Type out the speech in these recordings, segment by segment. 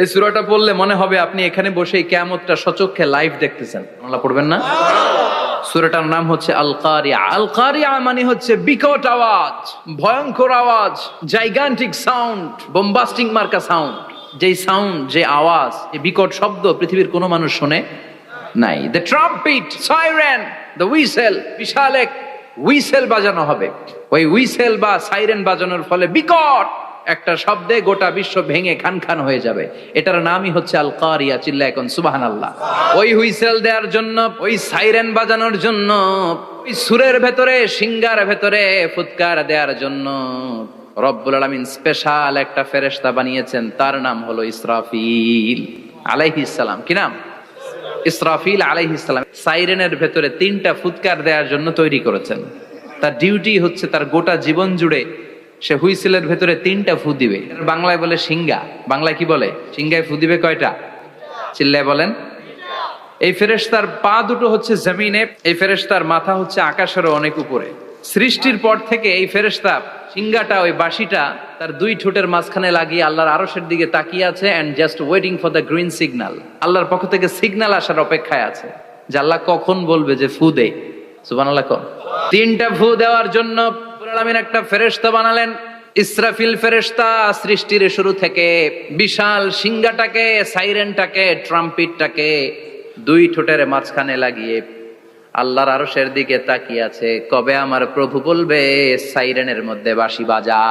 এই সুরাটা পড়লে মনে হবে আপনি এখানে বসে কেয়ামতটা সচক্ষে লাইভ দেখতেছেন। বাংলা পড়বেন না? সুরাটার নাম হচ্ছে আলকারিয়া। আলকারিয়া মানে হচ্ছে বিকট আওয়াজ, ভয়ঙ্কর আওয়াজ জাইগান্টিক সাউন্ড বোম্বাস্টিং মার্কা সাউন্ড যেই সাউন্ড যে আওয়াজ, এই বিকট শব্দ পৃথিবীর কোনো মানুষ শোনে নাই। The trumpet siren the whistle বিশাল এক উইসেল বাজানো হবে। ওই উইসেল বা সাইরেন বাজানোর ফলে বিকট একটা শব্দে গোটা বিশ্ব ভেঙে খান খান হয়ে যাবে। এটার নামই হচ্ছে আল কারিয়া চিল্লা এখন সুবাহান আল্লাহ ওই হুইসেল দেওয়ার জন্য, ওই সাইরেন বাজানোর জন্য, ওই সুরের ভেতরে, সিঙ্গার ভেতরে ফুৎকার দেওয়ার জন্য রব্বুল আলমিন স্পেশাল একটা ফেরেশতা বানিয়েছেন। তার নাম হলো ইসরাফিল আলাইহিস সালাম। কি নাম? ইসরাফিল আলাইহিসালাম সাইরেনের ভেতরে তিনটা ফুৎকার দেওয়ার জন্য তৈরি করেছেন। তার ডিউটি হচ্ছে তার গোটা জীবন জুড়ে সে হুইসেলের ভেতরে তিনটা ফু দিবে। বাংলায় বলে সিঙ্গা বাংলায় কি বলে? সিঙ্গায় ফু দিবে কয়টা? চিল্লায় বলেন। এই ফেরেশতার পা দুটো হচ্ছে জমিনে, এই ফেরেশতার মাথা হচ্ছে আকাশেরও অনেক উপরে। সৃষ্টির পর থেকে এই ফেরেশতা সিঙ্গাটা ওই বাঁশিটা তার দুই ঠোঁটের মাঝখানে লাগিয়ে আল্লাহর আরশের দিকে তাকিয়ে আছে and just waiting for the green signal আল্লাহর পক্ষ থেকে সিগন্যাল আসার অপেক্ষায় আছে যে আল্লাহ কখন বলবে যে ফু দে। সুবান আল্লাহ তিনটা ফু দেওয়ার জন্য আলামিন একটা ফেরেশতা বানালেন, ইসরাফিল ফেরেশতা, সৃষ্টির শুরু থেকে বিশাল সিঙ্গাটাকে সাইরেনটাকে, ট্রাম্পিটটাকে দুই ঠোঁটের মাঝখানে লাগিয়ে আল্লাহর আরশের দিকে তাকিয়ে আছে। কবে আমার প্রভু বলবে, সাইরেনের মধ্যে বাঁশি বাজা।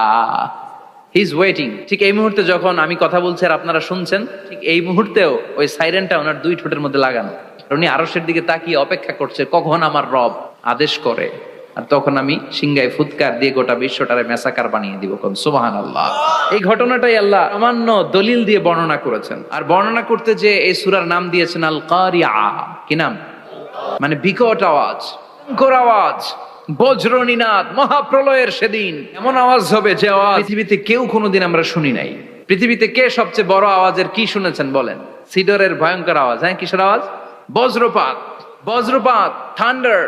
হি ইজ ওয়েটিং ঠিক এই মুহূর্তে যখন আমি কথা বলছি আর আপনারা শুনছেন, ঠিক এই মুহূর্তেও ওই সাইরেনটা ওনার দুই ঠোঁটের মধ্যে লাগানো। আর উনি আরশের দিকে তাকিয়ে অপেক্ষা করছে, কখন আমার রব আদেশ করে। আর তখন আমি সিংগায় ফুৎকার দিয়ে গোটা বিশ্বটারে মেসাকার বানিয়ে দিব কোন সুবাহান আল্লাহ এই ঘটনাটাই আল্লাহ সামান্য দলিল দিয়ে বর্ণনা করেছেন। আর বর্ণনা করতে যে এই সুরার নাম দিয়েছেন আল কারিয়া কি নাম? মানে বিকট আওয়াজ, ভয়ঙ্কর আওয়াজ, বজ্রনীনাদ, মহাপ্রলয়ের সেদিন। এমন আওয়াজ হবে যে আওয়াজ পৃথিবীতে কেউ কোনোদিন আমরা শুনি নাই। পৃথিবীতে কে সবচেয়ে বড় আওয়াজের কি শুনেছেন বলেন? সিডরের ভয়ঙ্কর আওয়াজ হ্যাঁ কিসের আওয়াজ? বজ্রপাত বজ্রপাত থান্ডার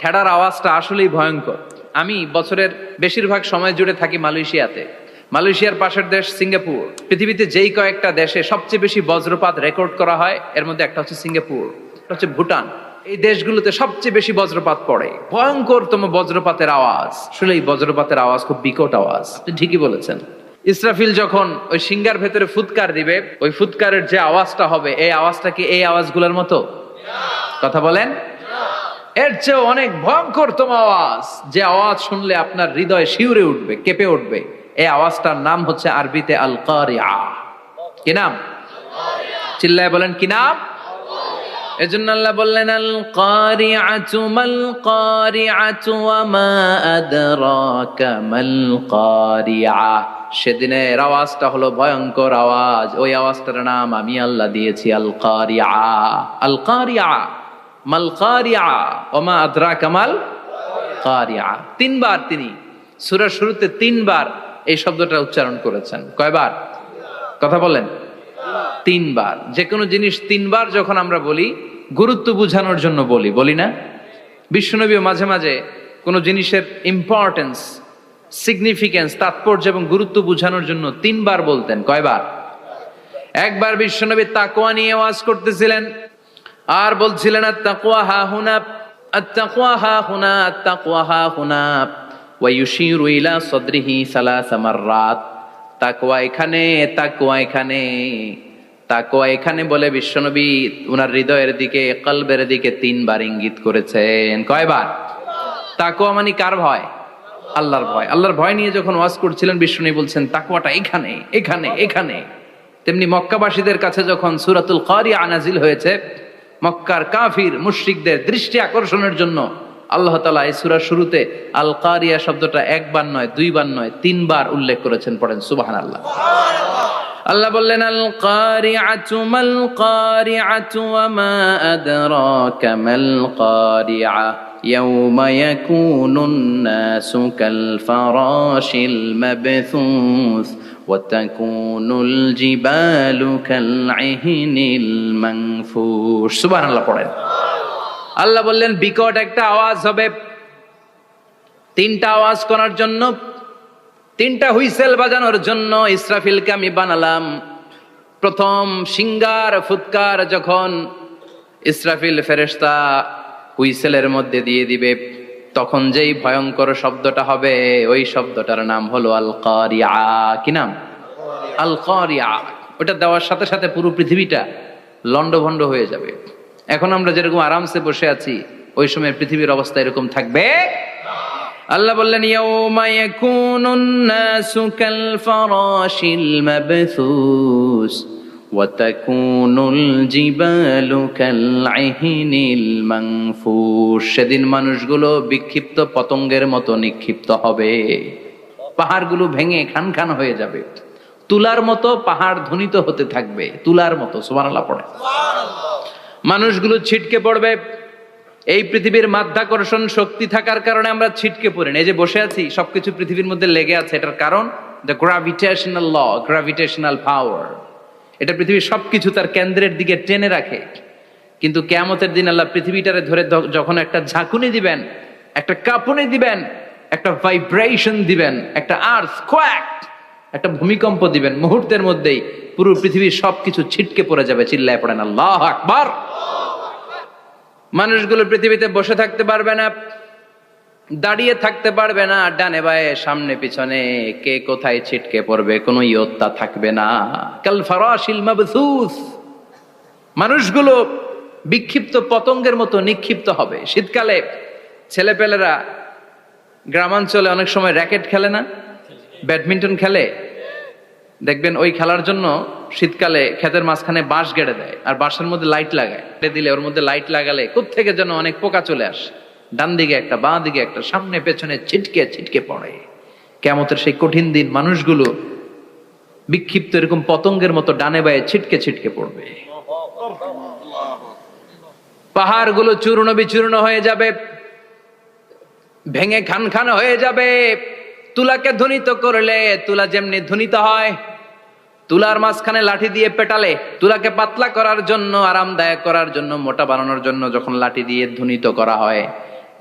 ঠেডার আওয়াজটা আসলেই ভয়ঙ্কর। আমি বছরের বেশিরভাগ সময় জুড়ে থাকি মালয়েশিয়াতে। মালয়েশিয়ার পাশের দেশ সিঙ্গাপুর। পৃথিবীতে যেই কয়েকটা দেশে সবচেয়ে বেশি বজ্রপাত রেকর্ড করা হয়, এর মধ্যে একটা হচ্ছে সিঙ্গাপুর হচ্ছে ভুটান। এই দেশগুলোতে সবচেয়ে বেশি বজ্রপাত পড়ে। ভয়ঙ্করতম বজ্রপাতের আওয়াজ। আসলে এই বজ্রপাতের আওয়াজ খুব বিকট আওয়াজ। আপনি ঠিকই বলেছেন। ইসরাফিল যখন ওই সিঙ্গার ভেতরে ফুৎকার দিবে, ওই ফুৎকারের যে আওয়াজটা হবে, এই আওয়াজটা কি এই আওয়াজগুলোর মতো? কথা বলেন। এর চেয়ে অনেক ভয়ঙ্করতম আওয়াজ। যে আওয়াজ শুনলে আপনার হৃদয় শিউরে উঠবে, কেঁপে উঠবে। এই আওয়াজটার নাম হচ্ছে আরবিতে আল কারিয়া কি নাম? চিল্লায় বলেন, কি নাম? এজন্য আল্লাহ বললেন আল কারিআতু মাল কারিআতু ওয়া মা আদরাকা মাল কারিআ সেদিনের আওয়াজটা হলো ভয়ঙ্কর আওয়াজ। ওই আওয়াজটার নাম আমি আল্লাহ দিয়েছি আল কারিআ আল কারিআ মাল কারিআ ওয়া মা আদরাকা মাল কারিআ তিনবার তিনি, সূরার শুরুতে তিনবার এই শব্দটা উচ্চারণ করেছেন। কয়বার? কথা বলেন তিনবার। যে কোনো জিনিস তিনবার যখন আমরা বলি, গুরুত্ব বোঝানোর জন্য বলি বলি না? বিশ্বনবীও মাঝে মাঝে কোনো জিনিসের ইম্পর্টেন্স সিগনিফিকেন্স তাৎপর্য এবং গুরুত্ব বোঝানোর জন্য তিনবার বলতেন। কয়বার? একবার বিশ্বনবী তাকোয়া নিয়ে ওয়াজ করতেছিলেন। আর বলছিলেন, আত্তাকুয়া হা এখানে এখানে। এখানে বলে বিশ্বনবী উনার হৃদয়ের দিকে, কলবের দিকে তিনবার ইঙ্গিত করেছেন। কয়বার? তাকওয়া মানে কার ভয়? আল্লাহর ভয়। আল্লাহর ভয় নিয়ে যখন ওয়াজ করছিলেন, বিশ্বনবী বলছেন তাকুয়াটা এখানে এখানে এখানে। তেমনি মক্কাবাসীদের কাছে যখন সুরাতুল কারিয়া আনাজিল হয়েছে মক্কার কাফির, মুশ্রিকদের দৃষ্টি আকর্ষণের জন্য আল্লাহ তালা এই সুরার শুরুতে আল কারিয়া শব্দটা একবার নয়, দুইবার নয়, তিনবার উল্লেখ করেছেন, পড়েন সুবাহ আল্লাহ আল্লাহ বললেন আল কারি আচু কারিআতু ওয়া মা আদরাকা মাল কারিআ ইয়াউমা ইয়াকুনুন নাসু কাল ফারাশিল মাবথুস وتكون الجبال كالعهن المنفوش سبحان الله পড়েন আল্লাহ বললেন বিকট একটা আওয়াজ হবে তিনটা আওয়াজ করার জন্য তিনটা হুইসেল বাজানোর জন্য ইসরাফিলকে আমি বানালাম প্রথম সিঙ্গার ফুৎকার যখন ইসরাফিল ফেরেশতা হুইসেলের মধ্যে দিয়ে দিবে তখন যেই ভয়ঙ্কর শব্দটা হবে, ওই শব্দটার নাম হলো আল কারিয়া কি নাম? আল কারিয়া ওটা দেওয়ার সাথে সাথে পুরো পৃথিবীটা লন্ডভন্ড হয়ে যাবে। এখন আমরা যেরকম আরামসে বসে আছি, ওই সময় পৃথিবীর অবস্থা এরকম থাকবে। আল্লাহ বললেন, ইয়াউমা ইয়াকুনুন মাবথুস সেদিন মানুষগুলো বিক্ষিপ্ত পতঙ্গের মতো নিক্ষিপ্ত হবে। পাহাড়গুলো ভেঙে খান খান হয়ে যাবে। তুলার মতো পাহাড় ধ্বনিত হতে থাকবে। তুলার মতো, সুবহানাল্লাহ পড়ে। মানুষগুলো ছিটকে পড়বে। এই পৃথিবীর মাধ্যাকর্ষণ শক্তি থাকার কারণে আমরা ছিটকে পড়ি। এই যে বসে আছি, সবকিছু পৃথিবীর মধ্যে লেগে আছে। এটার কারণ the gravitational law gravitational power এটা পৃথিবীর সবকিছু তার কেন্দ্রের দিকে টেনে রাখে। কিন্তু কেয়ামতের দিন আল্লাহ পৃথিবীটারে ধরে যখন একটা ঝাঁকুনি দিবেন, একটা কাঁপুনি দিবেন, একটা ভাইব্রেশন দিবেন, একটা আর্থ কোয়াক একটা ভূমিকম্প দিবেন, মুহূর্তের মধ্যেই পুরো পৃথিবীর সবকিছু ছিটকে পড়ে যাবে, চিল্লায় পড়েন, আল্লাহ আকবার! মানুষগুলো পৃথিবীতে বসে থাকতে পারবে না। দাঁড়িয়ে থাকতে পারবে না, ডানে বায়ে, সামনে পিছনে। কে কোথায় ছিটকে পড়বে, কোনো ইয়ত্তা থাকবে না। কাল ফারাশিল মানুষগুলো বিক্ষিপ্ত পতঙ্গের মতো নিক্ষিপ্ত হবে। শীতকালে ছেলেপেলেরা গ্রামাঞ্চলে অনেক সময় র্যাকেট খেলে না? ব্যাডমিন্টন খেলে? দেখবেন ওই খেলার জন্য শীতকালে ক্ষেতের মাঝখানে বাঁশ গেড়ে দেয়, আর বাঁশের মধ্যে লাইট লাগায়। দিলে ওর মধ্যে লাইট লাগালে থেকে যেন অনেক পোকা চলে আসে। ডান দিকে একটা, বাঁ দিকে একটা, সামনে, পেছনে ছিটকে ছিটকে পড়ে। কেমতের সেই কঠিন দিন মানুষগুলো বিক্ষিপ্ত এরকম পতঙ্গের মতো ডানে বায়ে ছিটকে ছিটকে পড়বে। পাহাড়গুলো চূর্ণ বিচূর্ণ হয়ে যাবে, ভেঙে খান খান হয়ে যাবে। তুলাকে ধ্বনিত করলে, তুলা যেমনি ধ্বনিত হয়, তুলার মাঝখানে লাঠি দিয়ে পেটালে, তুলাকে পাতলা করার জন্য, আরামদায়ক করার জন্য, মোটা বানানোর জন্য যখন লাঠি দিয়ে ধ্বনিত করা হয়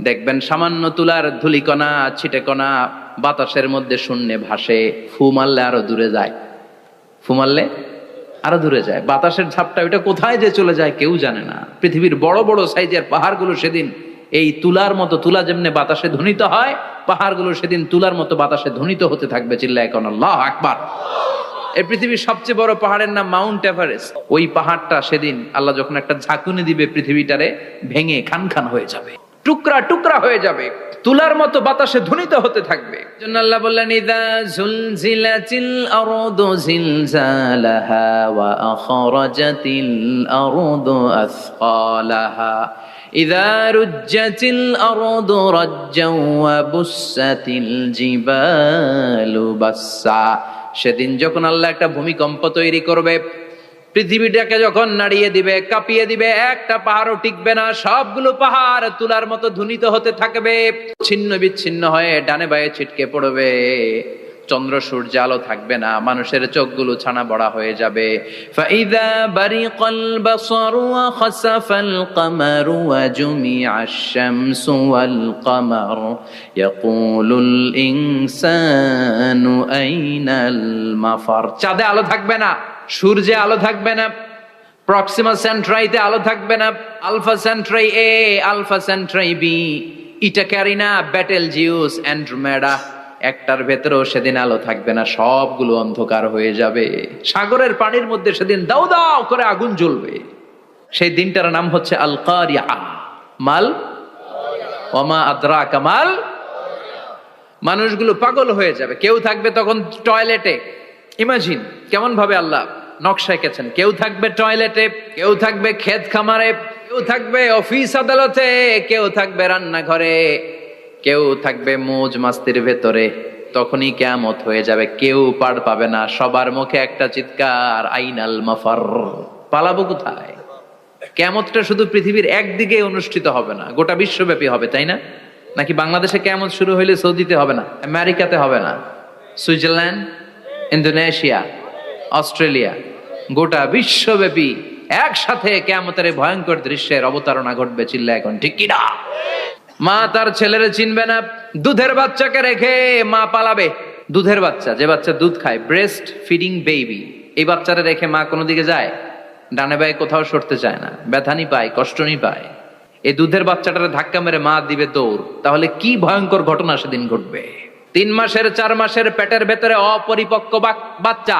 দেখবেন সামান্য তুলার ধুলিকণা, ছিটেকণা বাতাসের মধ্যে শূন্যে ভাসে, ফু মারলে আরও দূরে যায়। ফু মারলে আরও দূরে যায়। বাতাসের ঝাপটা, ওইটা কোথায় যে চলে যায় কেউ জানে না। পৃথিবীর বড় বড় সাইজের পাহাড়গুলো সেদিন এই তুলার মতো, তুলা যেমনি বাতাসে ধ্বনিত হয়, পাহাড়গুলো সেদিন তুলার মতো বাতাসে ধ্বনিত হতে থাকবে চিল্লা এখন আল্লাহ আকবার। এই পৃথিবীর সবচেয়ে বড় পাহাড়ের নাম মাউন্ট এভারেস্ট। ওই পাহাড়টা সেদিন আল্লাহ যখন একটা ঝাঁকুনি দিবে পৃথিবীটারে, ভেঙে খান খান হয়ে যাবে। টুকরা টুকরা হয়ে যাবে। তুলার মতো বাতাসে ধ্বনিত হতে থাকবে। আল্লাহ বললেন, ইদা জুলজিলাতিল আরদু জিলজালাহা ওয়া আখরাজাতিল আরদু আসফালাহা। ইদা রুজ্জাতিল আরদু রাজ্জাও ওয়া বুসাতিল জিবালু বাসা সেদিন যখন আল্লাহ একটা ভূমিকম্প তৈরি করবে পৃথিবীটাকে যখন নাড়িয়ে দিবে, কাঁপিয়ে দিবে, একটা পাহাড়ও টিকবে না, সবগুলো পাহাড় তুলার মতো ধুনিত হতে থাকবে, ছিন্ন বিচ্ছিন্ন হয়ে ডানে বায়ে ছিটকে পড়বে। চন্দ্র সূর্য আলো থাকবে না, মানুষের চোখগুলো ছানা বড়া হয়ে যাবে। ফাইদা বারিকাল বাসারু ওয়া খাসাফাল কামারু ওয়া জুমিআশ শামসু ওয়াল কামার। ইয়াকুলুল ইনসানু আইনাল মাফার। চাঁদে আলো থাকবে না। সূর্যে আলো থাকবে না প্রক্সিমা সেন্ট্রাইতে আলো থাকবে না alpha Centauri A alpha Centauri B eta Carinae Betelgeuse, Andromeda. একটার ভেতরেও সেদিন আলো থাকবে না, সবগুলো অন্ধকার হয়ে যাবে। সাগরের পানির মধ্যে সেদিন দাও দাও করে আগুন জ্বলবে। সেই দিনটার নাম হচ্ছে আল মাল? ওমা আদ্রা কামাল মানুষগুলো পাগল হয়ে যাবে। কেউ থাকবে তখন টয়লেটে ইমাজিন কেমন ভাবে আল্লাহ নকশা এঁকেছেন। কেউ থাকবে টয়লেটে কেউ থাকবে ক্ষেত খামারে, কেউ থাকবে অফিস আদালতে, কেউ থাকবে রান্নাঘরে, কেউ থাকবে মোজ মাস্তির ভেতরে। তখনই কেমত হয়ে যাবে, কেউ পার পাবে না। সবার মুখে একটা চিৎকার, আইনাল মাফার। পালাবো কোথায়? কেমতটা শুধু পৃথিবীর একদিকে অনুষ্ঠিত হবে না, গোটা বিশ্বব্যাপী হবে, তাই না? নাকি বাংলাদেশে কেমন শুরু হইলে সৌদিতে হবে না, আমেরিকাতে হবে না, সুইজারল্যান্ড, ইন্দোনেশিয়া অস্ট্রেলিয়া। গোটা বিশ্বব্যাপী একসাথে কেমতের ভয়ঙ্কর দৃশ্যের অবতারণা ঘটবে চিল্লা এখন, ঠিক কিনা মা তার ছেলেরে চিনবে না, দুধের বাচ্চাকে রেখে মা পালাবে। দুধের বাচ্চা, যে বাচ্চা দুধ খায় ব্রেস্ট ফিডিং বেবি এই বাচ্চারা রেখে মা কোনো দিকে যায়? ডানে বায়ে কোথাও সরতে চায় না ব্যথানি পায়, কষ্ট কষ্টনি পায়। এই দুধের বাচ্চাটারে ধাক্কা মেরে মা দিবে দৌড়। তাহলে কি ভয়ঙ্কর ঘটনা সেদিন ঘটবে? তিন মাসের, চার মাসের পেটের ভেতরে অপরিপক্ক বাচ্চা।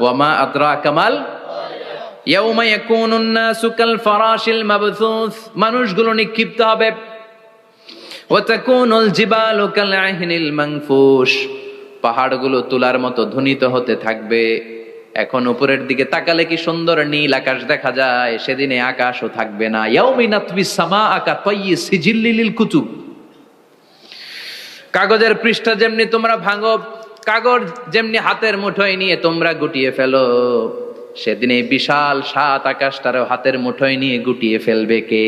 ওয়ামা আদ্রা কামাল? মানুষগুলো নিক্ষিপ্ত হবে। পাহাড়গুলো তুলার মতো ধ্বনিত হতে থাকবে। এখন উপরের দিকে তাকালে কি সুন্দর নীল আকাশ দেখা যায়? সেদিনে আকাশও থাকবে না। কুতুব। কাগজের পৃষ্ঠা যেমনি তোমরা ভাঙো কাগজ যেমনি হাতের মুঠোয় নিয়ে তোমরা গুটিয়ে ফেলো, সেদিন বিশাল সাত আকাশ আকাশটারও হাতের মুঠোয় নিয়ে গুটিয়ে ফেলবে কে?